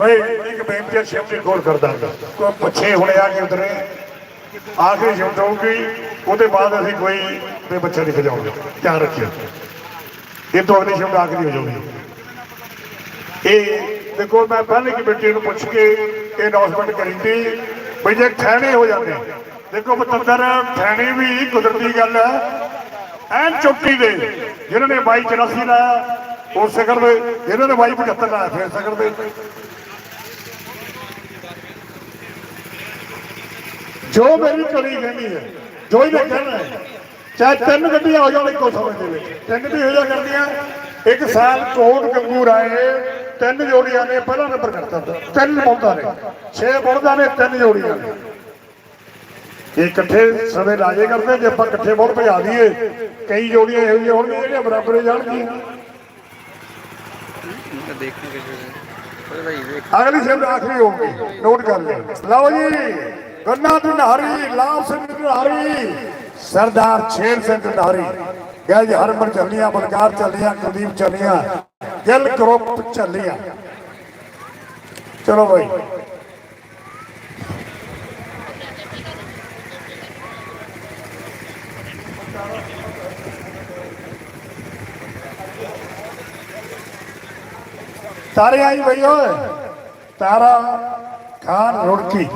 ਬਈ, ਇੱਕ ਬੇਨਤੀ ਸ਼ਿਫਟ ਕੋਲ ਕਰ ਕੋਈ ਪੁੱਛੇ ਹੁਣੇ ਆ ਕੇ ਉਤਰੇ ਆਖਰੀ ਸ਼ਿਫਟ ਹੋਊਗੀ ਉਹਦੇ ਬਾਅਦ ਅਸੀਂ ਕੋਈ ਤੇ ਬੱਚੇ ਨਹੀਂ ਭਜਾਉਂਗੇ ਧਿਆਨ ਰੱਖਿਓ। ਇਹ ਤੋਂ ਅਗਲੀ ਸ਼ਿਫਟ ਆਖਰੀ ਹੋ ਜਾਊਗੀ। ਇਹ ਦੇਖੋ, ਮੈਂ ਪਹਿਲੇ ਕਮੇਟੀ ਨੂੰ ਪੁੱਛ ਕੇ ਇਹ ਅਨਾਉਂਸਮੈਂਟ ਕਰੀ ਵੀ ਜੇ ਠਹਿਣੇ ਹੋ ਜਾਂਦੇ, ਦੇਖੋ ਬਤੰਦਰ ਠਹਿਣੇ ਵੀ ਕੁਦਰਤੀ ਗੱਲ ਹੈ ਐਨ ਚੁੱਕੀ ਦੇ ਜਿਨ੍ਹਾਂ ਨੇ 22 84 ਲਾਇਆ, ਉਹ ਸਿਖਰ ਦੇ ਜਿਨ੍ਹਾਂ ਨੇ 22 75 ਲਾਇਆ, ਫਿਰ ਸਿਖਰ ਦੇ। ਜੋ ਮੇਰੀ ਕੜੀ ਕਹਿੰਦੀ ਹੈ ਜੋ ਹੀ ਮੈਂ ਕਹਿਣਾ ਹੈ ਚਾਹੇ ਤਿੰਨ ਗੱਡੀਆਂ ਹੋ ਜਾਣ ਇੱਕੋ ਸਮੇਂ ਦੇ ਵਿੱਚ। ਤਿੰਨ ਗੱਡੀ ਹੋ ਜਾ ਕਰਦੀਆਂ ਇੱਕ ਸਾਲ ਕੋਟ ਗੰਗੂ ਰਾਏ ਤਿੰਨ ਜੋੜੀਆਂ ਨੇ ਪਹਿਲਾ ਨੰਬਰ ਕਰਤਾ। ਤਿੰਨ ਬੌਂਦਾ ਨੇ ਛੇ ਬੌਂਦਾ ਨੇ ਤਿੰਨ ਜੋੜੀਆਂ ਨੇ। ਇਹ ਇਕੱਠੇ ਸਮੇਂ ਲਾਜੇ ਕਰਦੇ ਜੇ ਆਪਾਂ ਇਕੱਠੇ ਬਹੁਤ ਭਜਾ ਦਈਏ ਕਈ ਜੋੜੀਆਂ ਇਹੋ ਜਿਹੀਆਂ ਹੋਣਗੀਆਂ ਜਿਹੜੀਆਂ ਬਰਾਬਰ ਹੋ ਜਾਣਗੀਆਂ। ਅਗਲੀ ਸ਼ਬਦ ਆਖਰੀ ਹੋਊਗੀ ਨੋਟ ਕਰ ਲਿਓ। ਲਓ ਜੀ। ਗੰਨਾ ਢੰਡਾਰੀ ਲਾਲ ਸਿੰਘ ਢੰਡਾਰੀ ਸਰਦਾਰ ਛੇਰ ਸਿੰਘ ਢੰਡਾਰੀ ਗੈਜ ਹਰਮਨ ਚੱਲੀਆਂ, ਬਲਕਾਰ ਚੱਲੀਆਂ, ਕੁਲਦੀਪ ਚੱਲੀਆਂ, ਗਿੱਲ ਗਰੁੱਪ ਚੱਲੀਆਂ। ਚਲੋ ਭਾਈ ਤਾਰੇ ਆਈ ਬਈ ਓਏ। ਤਾਰਾ ਖਾਨ ਰੁੜਕੀ।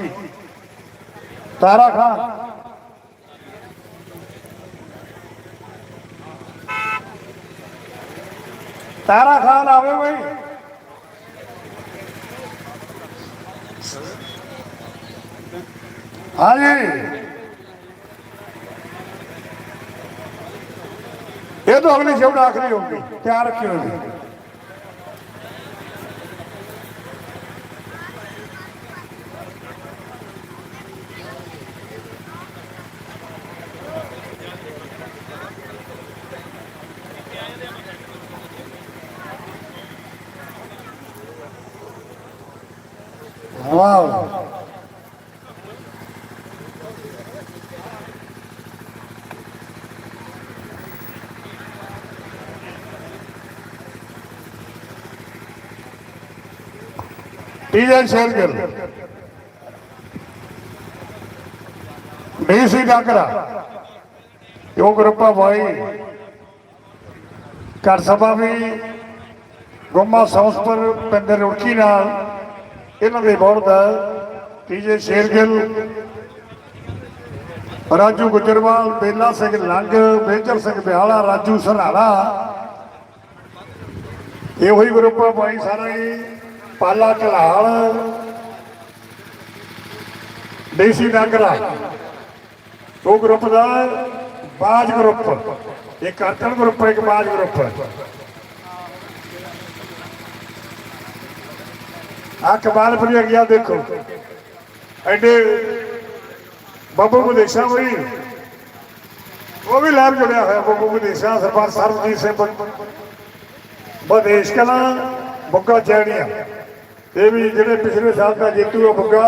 ਤਾਰਾ ਖਾਨ। ਤਾਰਾ ਖਾਨ ਆਵੇ ਬਈ। ਹਾਂਜੀ। ਇਹ ਤਾਂ ਅਗਲੀ ਸ਼ਬਦ ਆਖਰੀ ਹੋਊਗੀ। ਤਿਆਰ ਰੱਖਿਓ ਜੀ ਟੀਜਨ ਸ਼ੇਰਗਿੱਲ ਡੀਸੀ ਡਾਕਰਾ ਕਿਉਂ ਗਰੁੱਪਾ ਭਾਈ ਘਰ ਸਭਾ ਵੀ ਗੁੰਮਾ ਸੌਸਪਰ ਪਿੰਡ ਰੁੜਕੀ ਨਾਲ ਇਹਨਾਂ ਦੇ ਬੋਰਡ ਦਾ ਟੀਜੇ ਸ਼ੇਰਗਿੱਲ ਰਾਜੂ ਗੁਜਰਵਾਲ ਬੇਲਾ ਸਿੰਘ ਲੰਗ ਮੇਜਰ ਸਿੰਘ ਬਿਹਾਲਾ ਰਾਜੂ ਸਨਾਲਾ ਇਹੋ ਹੀ ਗਰੁੱਪ ਆ ਬਾਈ ਸਾਰਾ ਹੀ ਪਾਲਾ ਢਲਾਲ ਦੇਸੀ ਡਾਂਗਰਾ। ਉਹ ਗਰੁੱਪ ਦਾ, ਬਾਜ ਗਰੁੱਪ। ਇੱਕ ਅਰਥਨ ਗਰੁੱਪ, ਇੱਕ ਬਾਜ ਗਰੁੱਪ। ਆ ਕਮਾਲ ਫਰੀ ਗਿਆ ਦੇਖੋ। ਐਡੇ ਬੱਬੂ ਵਿਦੇਸ਼ਾਂ ਹੋਈ ਉਹ ਵੀ ਲਾਭ ਜੁੜਿਆ ਹੋਇਆ, ਬੱਬੂ ਵਿਦੇਸ਼ਾਂ ਸਰਪੰਚ ਸਰਬਜੀਤ ਸਿੰਘ, ਵਿਦੇਸ਼ ਕਲਾ ਬੁੱਗਾ ਚੈਣੀਆਂ ਇਹ ਵੀ ਜਿਹੜੇ ਪਿਛਲੇ ਸਾਲ ਦਾ ਜੇਤੂ ਆ ਬੁੱਗਾ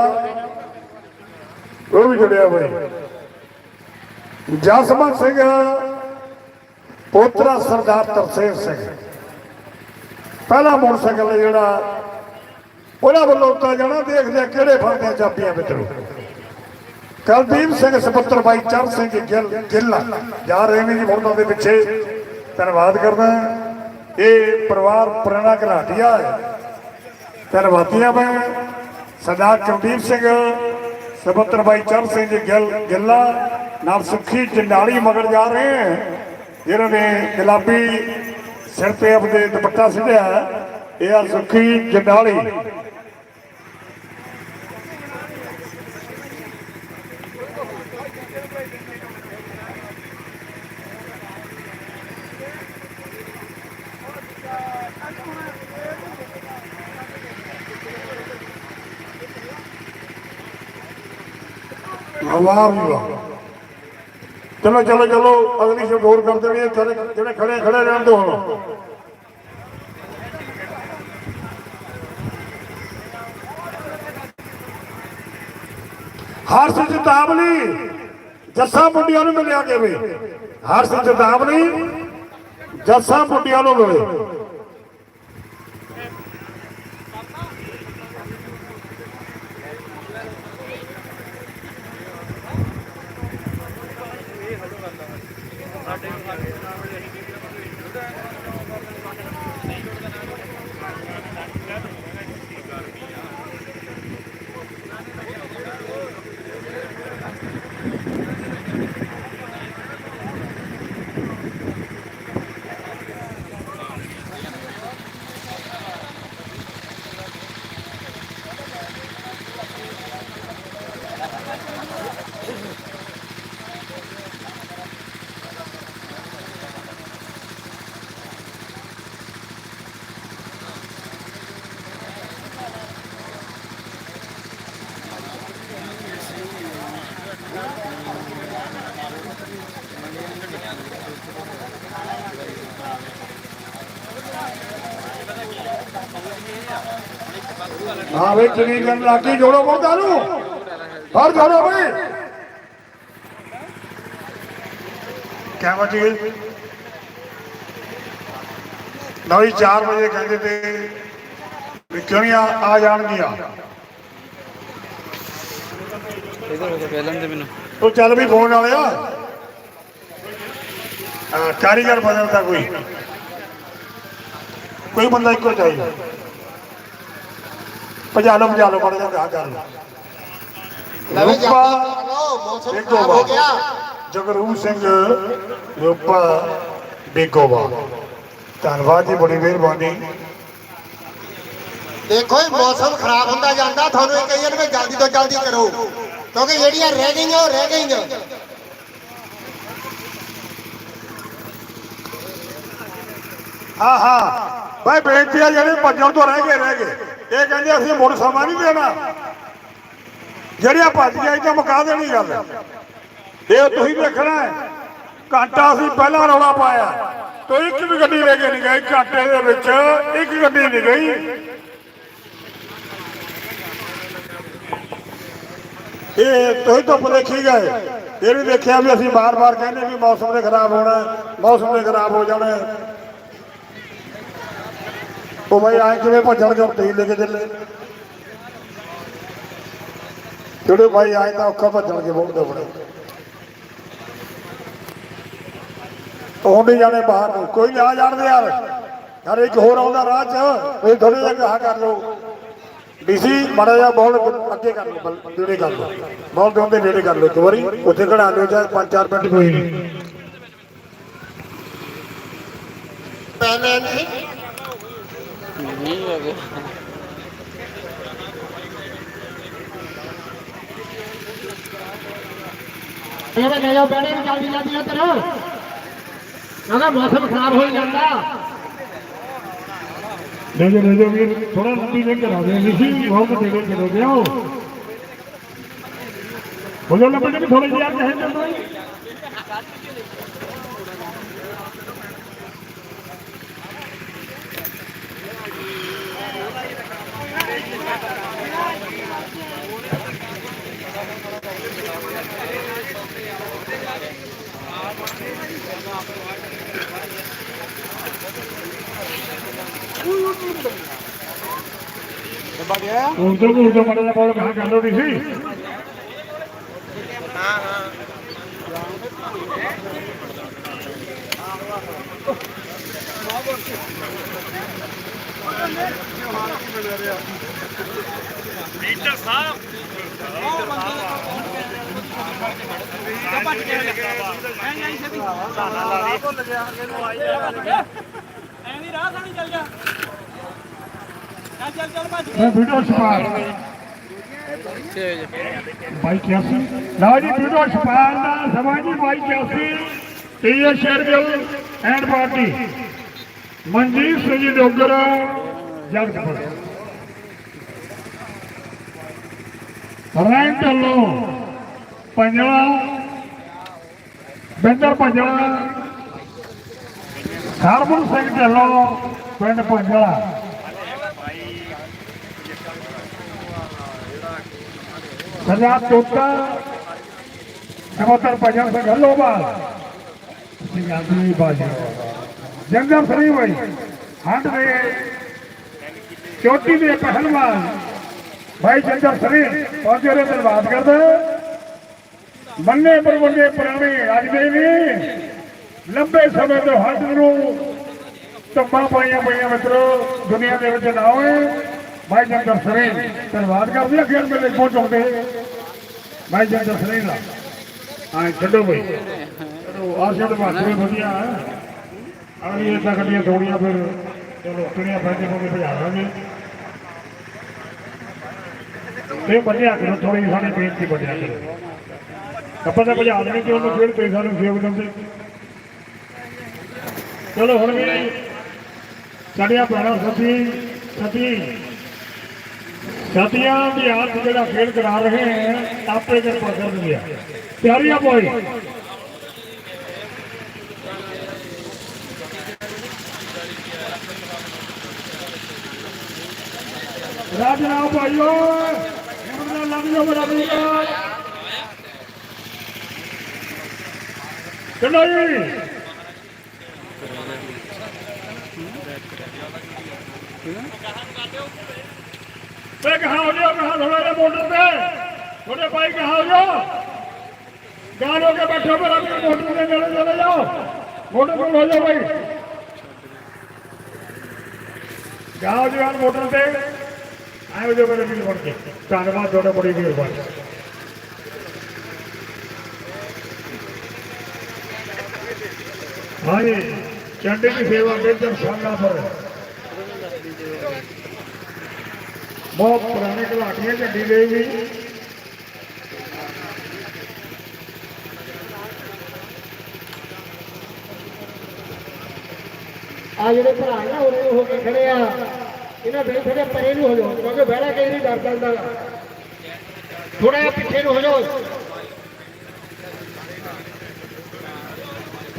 ਉਹ ਵੀ ਜੁੜਿਆ ਹੋਇਆ ਜਸਮਨ ਸਿੰਘ, ਪੋਤਰਾ ਸਰਦਾਰ ਤਰਸੇਮ ਸਿੰਘ। ਪਹਿਲਾ ਮੋਟਰਸਾਈਕਲ ਹੈ ਜਿਹੜਾ, ਉਹਨਾਂ ਵੱਲੋਂ ਉੱਤਾ ਜਾਣਾ, ਦੇਖਦੇ ਆ ਕਿਹੜੇ ਫੜਦੇ ਚਾਬੀਆਂ ਵਿੱਚੋਂ ਕਲਦੀਪ ਸਿੰਘ, ਸਪੁੱਤਰ ਬਾਈ ਚਰਨ ਸਿੰਘ ਗਿੱਲ ਗਿੱਲ ਜਾ ਰਹੇ ਨੇ ਜੀ ਮੁਰਦਾਂ ਦੇ ਪਿੱਛੇ। ਧੰਨਵਾਦ ਕਰਦਾ। ਇਹ ਪਰਿਵਾਰ ਪੁਰਾਣਾ ਘਰਾਟੀਆ ਹੈ। ਧੰਨਵਾਦੀਆਂ ਮੈਂ ਸਰਦਾਰ ਕੁਲਦੀਪ ਸਿੰਘ, ਸਪੁੱਤਰ ਬਾਈ ਚਰਨ ਸਿੰਘ ਗਿੱਲ ਗਿੱਲਾ ਨਾਲ ਸੁਖੀ ਚੰਡਾਲੀ ਮਗਰ ਜਾ ਰਹੇ ਹੈ, ਜਿਨ੍ਹਾਂ ਨੇ ਗੁਲਾਬੀ ਸਿਰ ਤੇ ਆਪਣੇ ਦੁਪੱਟਾ ਸਿੱਧਿਆ ਇਹ ਆ ਸੁਖੀ ਚੰਡਾਲੀ ਵਾਹ ਵੀ ਵਾਹ ਚਲੋ ਚਲੋ ਚਲੋ ਅਗਲੀ ਸ਼ੋ ਗੌਰ ਕਰ ਦੇਣੀ ਜਿਹੜੇ ਖੜੇ ਖੜੇ ਰਹਿਣ ਦੋ ਹੁਣ। ਹਰ ਸਿੱਧ ਜੱਸਾ ਮੁੰਡਿਆਂ ਨੂੰ ਮਿਲਿਆ ਕਿਵੇਂ? ਵੀ ਹਰ ਸਿੱਧ ਤਾਬਲੀ, ਜੱਸਾ ਮੁੰਡਿਆਂ ਨੂੰ ਮਿਲੇ। ਹਾਂ ਵੇ ਚਣੀ ਕਰਨ ਲੱਗੀ ਜੋੜੋ ਮੁੰਡਾ ਨੂੰ। ਹਰ ਜੋੜੋ ਬਈ। ਕਿਆ ਬਚ ਨੌਂ 4 ਵਜੇ ਕਹਿੰਦੇ ਤੇ ਵੀ ਕਿਉਂ ਨਹੀਂ ਆ ਜਾਣਗੀਆਂ? ਇਧਰ ਹੋ ਪਹਿਲਾਂ ਦੇ ਮੈਨੂੰ ਤੂੰ ਚੱਲ ਵੀ ਫੋਨ ਵਾਲਿਆ। ਹਾਂ ਕਾਰੀਗਰ ਬਦਲਦਾ ਕੋਈ। ਕੋਈ ਬੰਦਾ ਇੱਕੋ ਚਾਹੀਦਾ ਭਜਾ ਲਓ ਭਜਾ ਲਓ ਕਰ ਲਓ। ਰੂਪਾ ਜਗਰੂਪ ਸਿੰਘ ਰੂਪਾ ਬੇਗੋਵਾ ਧੰਨਵਾਦ ਜੀ ਬੜੀ ਮਿਹਰਬਾਨੀ। ਦੇਖੋ ਇਹ ਮੌਸਮ ਖਰਾਬ ਹੁੰਦਾ ਜਾਂਦਾ ਤੁਹਾਨੂੰ ਇਹ ਕਹੀਏ ਵੀ ਜਲਦੀ ਤੋਂ ਜਲਦੀ ਕਰੋ। ਕਿਉਂਕਿ ਜਿਹੜੀਆਂ ਰਹਿ ਗਈਆਂ ਉਹ ਰਹਿ ਗਈਆਂ। ਹਾਂ ਹਾਂ ਭਾਈ ਬੇਨਤੀ ਆ ਜਿਹੜੇ ਭੱਜਣ ਤੋਂ ਰਹਿ ਗਏ ਰਹਿ ਗਏ। ਇਹ ਕਹਿੰਦੇ ਅਸੀਂ ਮੁੜ ਸਮਾਂ ਨਹੀਂ ਦੇਣਾ। ਜਿਹੜੀਆਂ ਭੱਜ ਗਈਆਂ ਇਹ ਮੁਕਾ ਦੇਣੀ ਗੱਲ। ਇਹ ਤੁਸੀਂ ਦੇਖਣਾ ਹੈ। ਘੰਟਾ ਅਸੀਂ ਪਹਿਲਾਂ ਰੌਲਾ ਪਾਇਆ। ਤੋ ਇੱਕ ਵੀ ਗੱਡੀ ਲੈ ਕੇ ਨਹੀਂ ਗਈ ਘੰਟੇ ਦੇ ਵਿੱਚ ਇੱਕ ਗੱਡੀ ਨਹੀਂ ਗਈ। ਇਹ ਤੁਸੀਂ ਧੁੱਪ ਦੇਖੀ ਗਏ। ਇਹ ਵੀ ਦੇਖਿਆ ਵੀ ਅਸੀਂ ਬਾਰ-ਬਾਰ ਕਹਿੰਦੇ ਵੀ ਮੌਸਮ ਦੇ ਖਰਾਬ ਹੋਣਾ ਮੌਸਮ ਦੇ ਖਰਾਬ ਹੋ ਜਾਣਾ ਉਹ ਭਾਈ ਆਏ ਕਿਵੇਂ ਭੱਜਣ ਜੋ ਤੇਲ ਲੈ ਕੇ ਚੱਲੇ। ਜਿਹੜੇ ਭਾਈ ਆਏ ਤਾਂ ਔਖਾ ਭੱਜਣ ਕੇ ਬਹੁਤ ਦਬੜੇ ਉਹ ਨਹੀਂ ਜਾਣੇ ਬਾਹਰ ਕੋਈ ਨਾ ਜਾਣਦੇ ਯਾਰ। ਯਾਰ ਇੱਕ ਹੋਰ ਆਉਂਦਾ ਰਾਹ ਚ। ਇਹ ਥੋੜੀ ਜਿਹਾ ਕਹਾ ਕਰ ਲਓ। ਡੀਸੀ ਮਾੜਾ ਜਿਹਾ ਬੋਲ ਅੱਗੇ ਕਰ ਲਓ। ਨੇੜੇ ਕਰ ਲਓ। ਬੋਲ ਦੇ ਹੁੰਦੇ ਨੇੜੇ ਕਰ ਲਓ। ਇੱਕ ਵਾਰੀ ਉੱਥੇ ਖੜਾ ਲਿਓ ਚਾਹੇ 5-4 ਮਿੰਟ। ਕੋਈ ਨਹੀਂ। ਪਹਿਲੇ ਨਹੀਂ ਨਹੀਂ ਹੋ ਗਿਆ ਇਹਦੇ ਲੈ ਜਾਓ ਬੈਣੇ ਵੀ ਜਲਦੀ ਜਲਦੀ ਇੱਧਰ ਕਹਿੰਦਾ ਮੌਸਮ ਖਰਾਬ ਹੋਈ ਜਾਂਦਾ ਲੈ ਜਾ ਲੈ ਜਾ ਵੀਰ ਥੋੜਾ ਲੰਬੀ ਲੈ ਕੇ ਆ ਦੇ ਨਹੀਂ ਬਹੁਤ ਦੇ ਦੇ ਕਰੋ ਦਿਓ ਹੋ ਜਾ ਲੰਬੀ ਵੀ ਥੋੜੀ ਜਿਹੀ ਆ ਕਹੇ ਤੇ ਕੋਈ ਉਧਰ ਨੂੰ ਉਧਰ ਮੜਾ ਬੋਲ ਕਹਾ ਕਰ ਲੋ ਸੀ ਮੈਂ ਵੀਡੀਓ ਛਪਾਰ ਇੱਥੇ ਹੋ ਜਾ ਬਾਈ 81 ਲਓ ਜੀ ਵੀਡੀਓ ਛਪਾਰ ਦਾ ਸਮਾਂ ਜੀ, ਬਾਈ 81 T A Shergill and party Manjit Singh ji Dogar Jagatpur rank Dhillon Panjla Binder Panjla Harman Singh Dhillon ਪਿੰਡ ਪੰਜਲਾ ਸਰਦਾਰ ਤੋਤਾ ਸਮਤਰ ਭਜਨ ਸਿੰਘ ਹੱਲੋਵਾਲ ਸਿੰਘਾਂ ਬਾਜੀ ਜੰਗਮ ਸਰੀ ਭਾਈ ਹੰਡ ਦੇ ਚੋਟੀ ਦੇ ਪਹਿਲਵਾਨ ਭਾਈ ਜੰਗਮ ਸਰੀ ਪਹੁੰਚੇ ਨੇ ਧੰਨਵਾਦ ਕਰਦਾ ਮੰਨੇ ਪਰਵੰਡੇ ਪੁਰਾਣੇ ਅੱਜ ਦੇ ਨਹੀਂ ਲੰਬੇ ਸਮੇਂ ਤੋਂ ਹੱਡ ਨੂੰ ਧੰਮਾ ਪਾਈਆਂ ਪਈਆਂ ਮਿੱਤਰੋ, ਦੁਨੀਆ ਦੇ ਵਿੱਚ ਨਾ ਹੋਏ। ਭਾਈ ਜੰਗਮ ਸਰੀ ਧੰਨਵਾਦ ਕਰਦੇ ਆ ਫਿਰ ਮੇਰੇ ਪਹੁੰਚਾਉਂਦੇ ਭਾਈ ਜੰਗਮ ਸਰੀ ਦਾ। ਹਾਂ, ਛੱਡੋ ਬਈ। ਚਲੋ ਆਸ਼ੀਰਵਾਦ ਬਾਕੀ ਵਧੀਆ ਅਗਲੀ ਇਹ ਗੱਡੀਆਂ ਥੋੜੀਆਂ ਫਿਰ, ਚਲੋ, ਕਿਹੜੀਆਂ ਫੈਂਦੇ ਕੋਲ ਭਜਾ ਦਾਂਗੇ। ਤੇ ਬੰਦਿਆ ਕਰੋ ਥੋੜੀ ਸਾਡੀ ਬੇਨਤੀ ਬੰਦਿਆ ਕਰੋ ਆਪਾਂ ਤਾਂ ਭਜਾ ਦੇਣੀ ਕਿ ਉਹਨੂੰ ਫਿਰ ਪੈਸਾ ਨੂੰ ਸੇਵ ਦਿੰਦੇ। ਚਲੋ ਹੁਣ ਵੀ ਸਾਡੀਆਂ ਭੈਣਾਂ ਸਤੀ ਸਤੀ ਸਤੀਆਂ ਦੀ ਹੱਥ ਜਿਹੜਾ ਖੇਡ ਕਰਾ ਰਹੇ ਹੈ ਆਪੇ ਕਿਰਪਾ ਕਰ ਦਿਆ ਪਿਆਰੀਆਂ ਬੋਏ ਰਾਜਨਾਓ ਭਾਈਓ ਹਿੰਮਤ ਨਾਲ ਲੱਗ ਜਾਓ ਮੇਰਾ ਵੀਰ ਚਲੋ ਜੀ ਤੇ ਕਹਾ ਹੋ ਜਾਓ ਕਹਾ ਥੋੜਾ ਜਿਹਾ ਮੋਟਰ ਤੇ ਥੋੜੇ ਭਾਈ ਕਹਾ ਹੋ ਜਾਓ ਜਾਨ ਹੋ ਕੇ ਬੈਠੋ ਮੇਰਾ ਵੀਰ ਮੋਟਰ ਦੇ ਨੇੜੇ ਚਲੇ ਜਾਓ ਮੋਟਰ ਕੋਲ ਹੋ ਜਾਓ ਭਾਈ ਜਾਓ ਜੀ ਆਨ ਮੋਟਰ ਤੇ ਆਇਓ ਜੋ ਮੇਰੇ ਵੀਰ ਬਣ ਕੇ ਧੰਨਵਾਦ ਤੁਹਾਡਾ ਬੜੀ ਮਿਹਰਬਾਨੀ ਹਾਂਜੀ ਚੰਡੀ ਦੀ ਸੇਵਾ ਬਿਲਕੁਲ ਸ਼ਾਨਦਾਰ ਪਰ ਬਹੁਤ ਪੁਰਾਣੇ ਘਲਾਟੀਆਂ ਝੰਡੀ ਦੇ ਵੀ ਆ ਜਿਹੜੇ ਭਰਾ ਨਾ ਉਰੇ ਹੋ ਕੇ ਖੜੇ ਆ। ਇਹਨਾਂ ਦੇ ਥੋੜੇ ਪਰੇ ਨੂੰ ਹੋ ਜਾਓ। ਕਿਉਂਕਿ ਬਹਿਣਾ ਕਈ ਵਾਰੀ ਡਰ ਜਾਂਦਾ ਥੋੜਾ ਜਿਹਾ ਪਿੱਛੇ ਨੂੰ ਹੋ ਜਾਓ।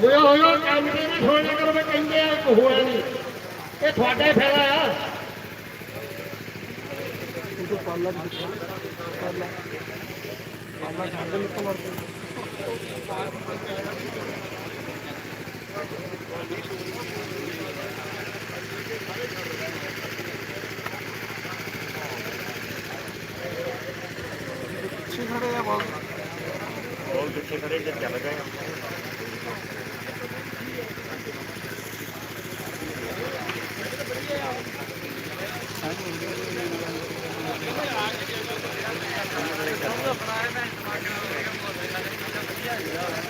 ਹੋ ਜਾਓ ਹੋ ਜਾਓ ਕੰਮ ਤੇ ਨਹੀਂ ਛੋੜਨਾ ਕਰੋ ਮੈਂ ਕਹਿੰਦੇ ਆ ਇੱਕ ਹੋਇਆ ਨਹੀਂ ਇਹ ਤੁਹਾਡਾ ਹੀ ਫਾਇਦਾ ਆ।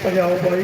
ਭਜਾਓ ਭਾਈ